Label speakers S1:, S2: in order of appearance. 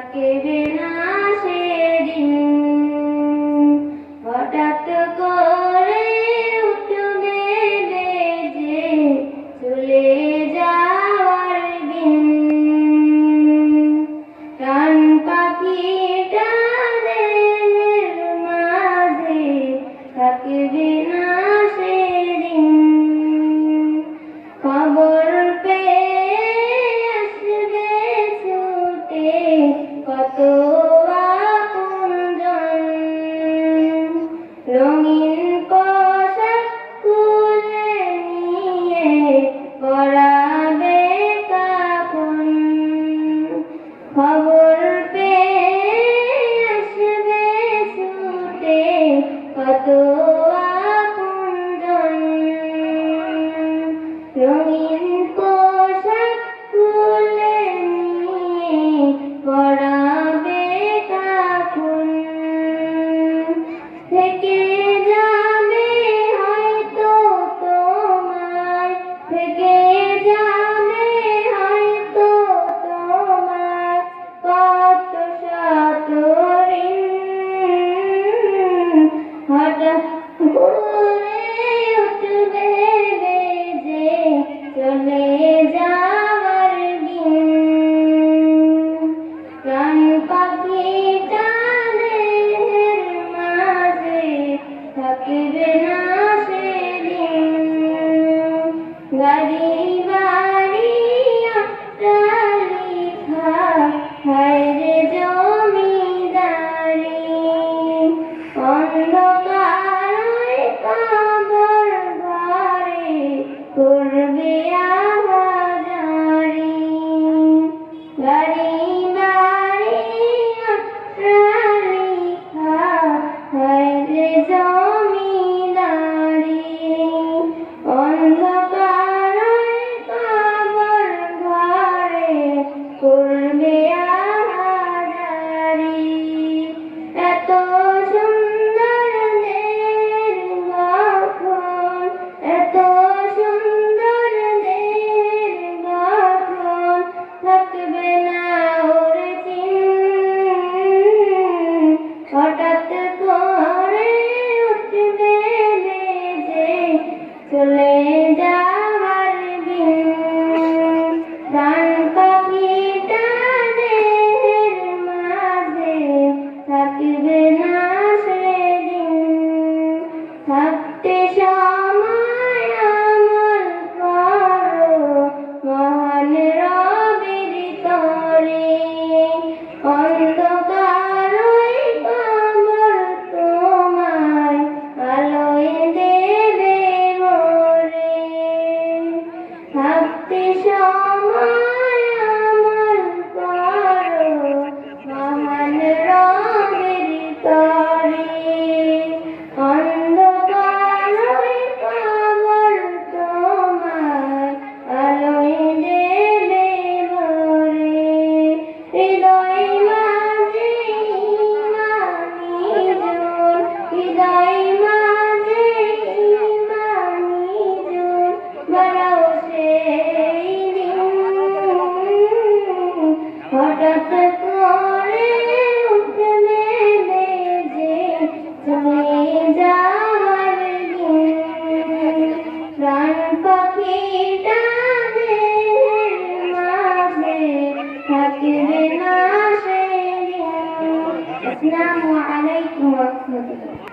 S1: থাকবে না সেদিন হঠাৎ করে খবর Kurvia. দিশা হঠাৎ করে উঠে যে চলে যাওয়ার প্রাণ পাখিটা মাঝে থাকবে না সেই আসসালামু আলাইকুম রহমতুল্লাহ।